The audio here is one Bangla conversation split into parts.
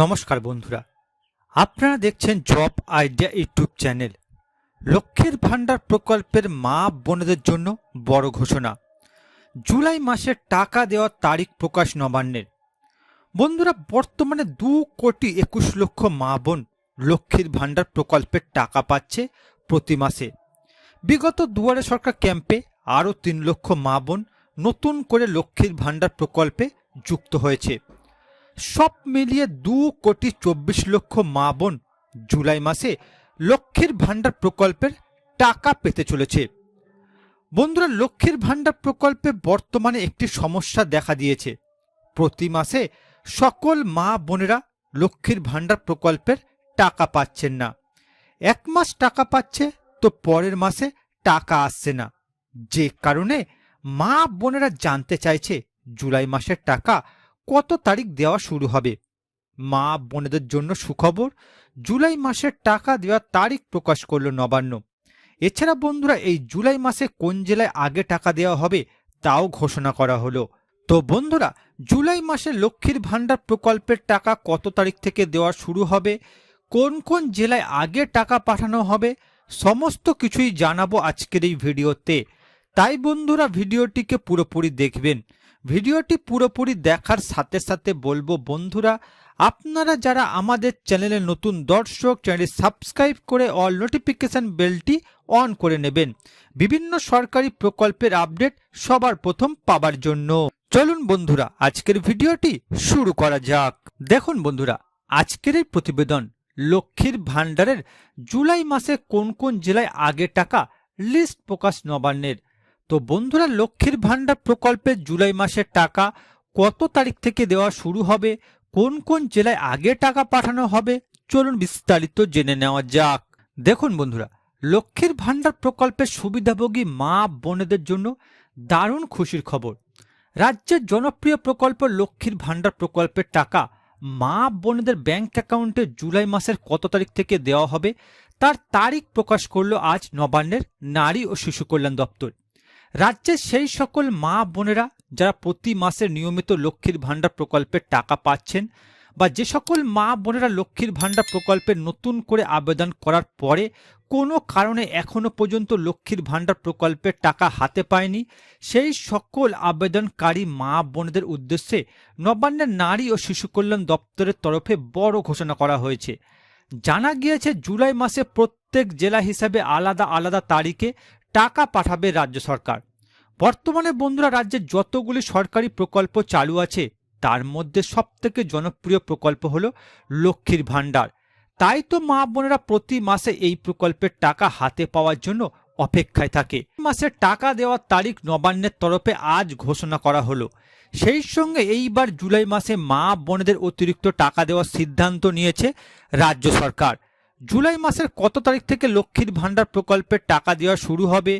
নমস্কার বন্ধুরা। আপনারা দেখছেন জব আইডিয়া ইউটিউব চ্যানেল। লক্ষ্মীর ভাণ্ডার প্রকল্পের মা বোনদের জন্য বড় ঘোষণা। জুলাই মাসের টাকা দেওয়ার তারিখ প্রকাশ নবান্নের। বন্ধুরা, বর্তমানে দু কোটি একুশ লক্ষ মা বোন লক্ষ্মীর ভাণ্ডার প্রকল্পের টাকা পাচ্ছে প্রতি মাসে। বিগত দুয়ারে সরকার ক্যাম্পে আরও তিন লক্ষ মা বোন নতুন করে লক্ষ্মীর ভাণ্ডার প্রকল্পে যুক্ত হয়েছে। সব মিলিয়ে দু কোটি চব্বিশ লক্ষ মা বোন জুলাই মাসে লক্ষ্মীর ভাণ্ডার প্রকল্পের টাকা পেতে চলেছে। বন্ধুরা, লক্ষ্মীর ভাণ্ডার প্রকল্পে বর্তমানে একটি সমস্যা দেখা দিয়েছে। প্রতি মাসে সকল মা বোনেরা লক্ষ্মীর ভাণ্ডার প্রকল্পের টাকা পাচ্ছেন না। এক মাস টাকা পাচ্ছে তো পরের মাসে টাকা আসছে না। যে কারণে মা বোনেরা জানতে চাইছে জুলাই মাসের টাকা কত তারিখ দেওয়া শুরু হবে? মা, বোনেদের জন্য সুখবর? জুলাই মাসের টাকা দেওয়ার তারিখ প্রকাশ করল নবান্ন। এছাড়া বন্ধুরা, এই জুলাই মাসে কোন জেলায় আগে টাকা দেওয়া হবে, তাও ঘোষণা করা হলো। তো বন্ধুরা, জুলাই মাসে লক্ষ্মীর ভাণ্ডার প্রকল্পের টাকা কত তারিখ থেকে দেওয়া শুরু হবে? কোন কোন জেলায় আগে টাকা পাঠানো হবে? সমস্ত কিছুই জানাব আজকের এই ভিডিওতে। তাই বন্ধুরা, ভিডিওটিকে পুরোপুরি দেখবেন। ভিডিওটি পুরোপুরি দেখার সাথে সাথে বলব, বন্ধুরা, আপনারা যারা আমাদের চ্যানেলে নতুন দর্শক চ্যানেল সাবস্ক্রাইব করে অল নোটিফিকেশন বেলটি অন করে নেবেন। বিভিন্ন সরকারি প্রকল্পের আপডেট সবার প্রথম পাবার জন্য। চলুন, বন্ধুরা, আজকের ভিডিওটি শুরু করা যাক। দেখুন, বন্ধুরা, আজকের এই প্রতিবেদন লক্ষ্মীর ভাণ্ডারের জুলাই মাসে কোন কোন জেলায় আগে টাকা লিস্ট প্রকাশ নবান্নের তো বন্ধুরা, লক্ষ্মীর ভাণ্ডার প্রকল্পের জুলাই মাসের টাকা কত তারিখ থেকে দেওয়া শুরু হবে? কোন কোন জেলায় আগে টাকা পাঠানো হবে? চলুন বিস্তারিত জেনে নেওয়া যাক। দেখুন বন্ধুরা, লক্ষ্মীর ভাণ্ডার প্রকল্পের সুবিধাভোগী মা বোনেদের জন্য দারুণ খুশির খবর। রাজ্যের জনপ্রিয় প্রকল্প লক্ষ্মীর ভাণ্ডার প্রকল্পের টাকা মা বোনেদের ব্যাংক অ্যাকাউন্টে জুলাই মাসের কত তারিখ থেকে দেওয়া হবে? তার তারিখ প্রকাশ করল আজ নবান্নের নারী ও শিশু কল্যাণ দপ্তর। রাজ্যের সেই সকল মা বোনেরা যারা প্রতি মাসে নিয়মিত লক্ষ্মীর ভাণ্ডার প্রকল্পের টাকা পাচ্ছেন বা যে সকল মা বোনেরা লক্ষ্মীর ভাণ্ডার প্রকল্পে নতুন করে আবেদন করার পরে কোনো কারণে এখনও পর্যন্ত লক্ষ্মীর ভাণ্ডার প্রকল্পের টাকা হাতে পায়নি, সেই সকল আবেদনকারী মা বোনদের উদ্দেশ্যে নবান্নের নারী ও শিশু কল্যাণ দপ্তরের তরফে বড় ঘোষণা করা হয়েছে। জানা গিয়েছে, জুলাই মাসে প্রত্যেক জেলা হিসাবে আলাদা আলাদা তারিখে টাকা পাঠাবে রাজ্য সরকার। বর্তমানে বন্ধুরা রাজ্যে যতগুলি সরকারি প্রকল্প চালু আছে, তার মধ্যে সবথেকে জনপ্রিয় প্রকল্প হলো লক্ষ্মীর ভাণ্ডার। তাই তো মা বোনেরা প্রতি মাসে এই প্রকল্পের টাকা হাতে পাওয়ার জন্য অপেক্ষায় থাকে। মাসের টাকা দেওয়ার তারিখ নবান্নের তরফে আজ ঘোষণা করা হলো। সেই সঙ্গে এইবার জুলাই মাসে মা বোনেদের অতিরিক্ত টাকা দেওয়ার সিদ্ধান্ত নিয়েছে রাজ্য সরকার। জুলাই মাসের কত তারিখ থেকে লক্ষ্মীর ভাণ্ডার প্রকল্পের টাকা দেওয়া শুরু হবে?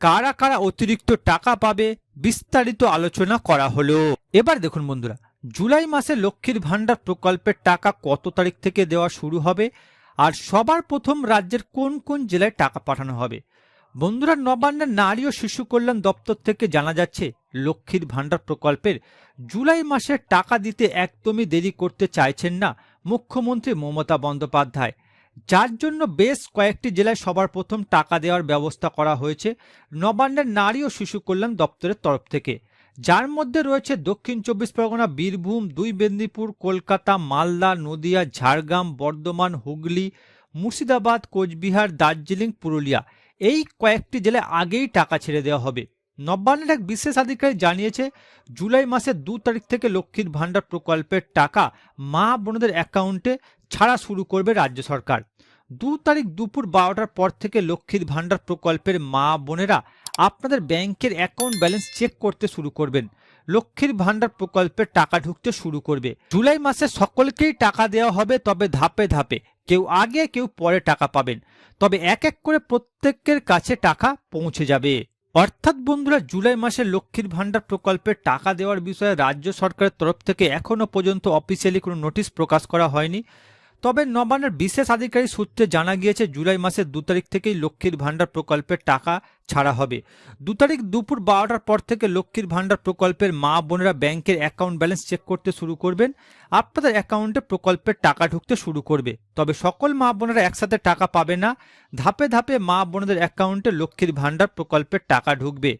কারা কারা অতিরিক্ত টাকা পাবে? বিস্তারিত আলোচনা করা হলো। এবার দেখুন বন্ধুরা, জুলাই মাসে লক্ষ্মীর ভাণ্ডার প্রকল্পের টাকা কত তারিখ থেকে দেওয়া শুরু হবে? আর সবার প্রথম রাজ্যের কোন কোন জেলায় টাকা পাঠানো হবে? বন্ধুরা, নবান্নের নারী ও শিশু কল্যাণ দপ্তর থেকে জানা যাচ্ছে, লক্ষ্মীর ভাণ্ডার প্রকল্পের জুলাই মাসে টাকা দিতে একদমই দেরি করতে চাইছেন না মুখ্যমন্ত্রী মমতা বন্দ্যোপাধ্যায়। যার জন্য বেশ কয়েকটি জেলায় সবার প্রথম টাকা দেওয়ার ব্যবস্থা করা হয়েছে নবান্নের নারী ও শিশু কল্যাণ দপ্তরের তরফ থেকে। যার মধ্যে রয়েছে দক্ষিণ চব্বিশ পরগনা, বীরভূম, দুই মেদিনীপুর, কলকাতা, মালদা, নদিয়া, ঝাড়গ্রাম, বর্ধমান, হুগলি, মুর্শিদাবাদ, কোচবিহার, দার্জিলিং, পুরুলিয়া। এই কয়েকটি জেলায় আগেই টাকা ছেড়ে দেওয়া হবে। নবান্নের এক বিশেষ আধিকারিক জানিয়েছে, জুলাই মাসের দু তারিখ থেকে লক্ষ্মীর ভাণ্ডার প্রকল্পের টাকা মা বোনদের অ্যাকাউন্টে ছাড়া শুরু করবে রাজ্য সরকার। দু তারিখ দুপুর বারোটার পর থেকে লক্ষ্মীর ভাণ্ডার প্রকল্পের মা বোনেরা আপনাদের ব্যাংকের অ্যাকাউন্ট ব্যালেন্স চেক করতে শুরু করবেন। লক্ষ্মীর ভাণ্ডার প্রকল্পের টাকা ঢুকতে শুরু করবে। জুলাই মাসে সকলকেই টাকা দেওয়া হবে, তবে ধাপে ধাপে। কেউ আগে, কেউ পরে টাকা পাবেন। তবে এক এক করে প্রত্যেকের কাছে টাকা পৌঁছে যাবে। অর্থাৎ বন্ধুরা, জুলাই মাসে লক্ষ্মীর ভাণ্ডার প্রকল্পে টাকা দেওয়ার বিষয়ে রাজ্য সরকারের তরফ থেকে এখনও পর্যন্ত অফিসিয়ালি কোনো নোটিশ প্রকাশ করা হয়নি। তবে নবান্নের বিশেষ আধিকারিক সূত্রে জানা গিয়েছে, জুলাই মাসের দু তারিখ থেকেই লক্ষ্মীর ভাণ্ডার প্রকল্পের টাকা ছাড়া হবে। দু তারিখ দুপুর বারোটার পর থেকে লক্ষ্মীর ভাণ্ডার প্রকল্পের মা বোনেরা ব্যাংকের অ্যাকাউন্ট ব্যালেন্স চেক করতে শুরু করবেন। আপনাদের অ্যাকাউন্টে প্রকল্পের টাকা ঢুকতে শুরু করবে। তবে সকল মা বোনেরা একসাথে টাকা পাবে না। ধাপে ধাপে মা বোনদের অ্যাকাউন্টে লক্ষ্মীর ভাণ্ডার প্রকল্পের টাকা ঢুকবে।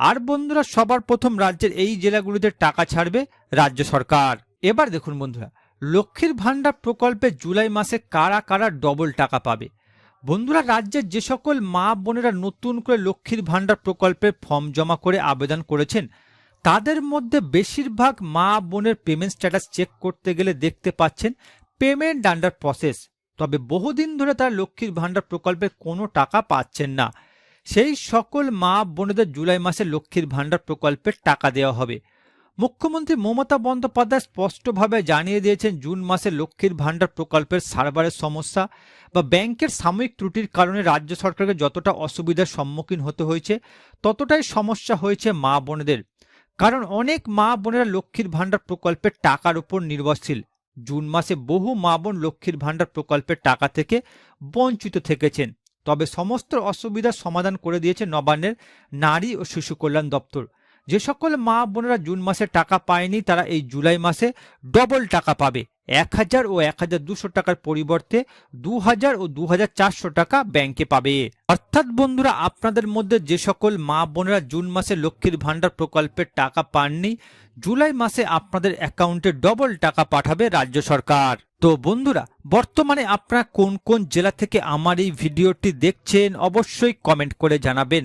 আর বন্ধুরা, সবার প্রথম রাজ্যের এই জেলাগুলিতে টাকা ছাড়বে রাজ্য সরকার। এবার দেখুন বন্ধুরা লক্ষ্মীর ভাণ্ডার প্রকল্পে জুলাই মাসে কারা কারা ডবল টাকা পাবে? বন্ধুরা, রাজ্যের যে সকল মা বোনেরা নতুন করে লক্ষ্মীর ভাণ্ডার প্রকল্পের ফর্ম জমা করে আবেদন করেছেন, তাদের মধ্যে বেশিরভাগ মা বোনের পেমেন্ট স্ট্যাটাস চেক করতে গেলে দেখতে পাচ্ছেন পেমেন্ট আন্ডার প্রসেস তবে বহুদিন ধরে তারা লক্ষ্মীর ভাণ্ডার প্রকল্পের কোনো টাকা পাচ্ছেন না। সেই সকল মা বোনেদের জুলাই মাসে লক্ষ্মীর ভাণ্ডার প্রকল্পের টাকা দেওয়া হবে। মুখ্যমন্ত্রী মমতা বন্দ্যোপাধ্যায় স্পষ্টভাবে জানিয়ে দিয়েছেন, জুন মাসে লক্ষ্মীর ভাণ্ডার প্রকল্পের সার্ভারের সমস্যা বা ব্যাংকের সাময়িক ত্রুটির কারণে রাজ্য সরকারকে যতটা অসুবিধার সম্মুখীন হতে হয়েছে, ততটাই সমস্যা হয়েছে মা বোনেদের। কারণ অনেক মা বোনেরা লক্ষ্মীর ভাণ্ডার প্রকল্পের টাকার উপর নির্ভরশীল। জুন মাসে বহু মা বোন লক্ষ্মীর ভাণ্ডার প্রকল্পের টাকা থেকে বঞ্চিত থেকেছেন। তবে সমস্ত অসুবিধার সমাধান করে দিয়েছে নবান্নের নারী ও শিশু কল্যাণ দপ্তর। যে সকল মা বোনেরা জুন মাসে টাকা পায়নি, তারা এই জুলাই মাসে ডবল টাকা পাবে। এক হাজার ও এক হাজার দুশো টাকার পরিবর্তে দু হাজার ও দু হাজার চারশো টাকা ব্যাংকে পাবে। অর্থাৎ বন্ধুরা, আপনাদের মধ্যে যে সকল মা বোনেরা জুন মাসে লক্ষ্মীর ভাণ্ডার প্রকল্পের টাকা পাননি, জুলাই মাসে আপনাদের অ্যাকাউন্টে ডবল টাকা পাঠাবে রাজ্য সরকার। তো বন্ধুরা, বর্তমানে আপনারা কোন কোন জেলা থেকে আমার এই ভিডিওটি দেখছেন, অবশ্যই কমেন্ট করে জানাবেন।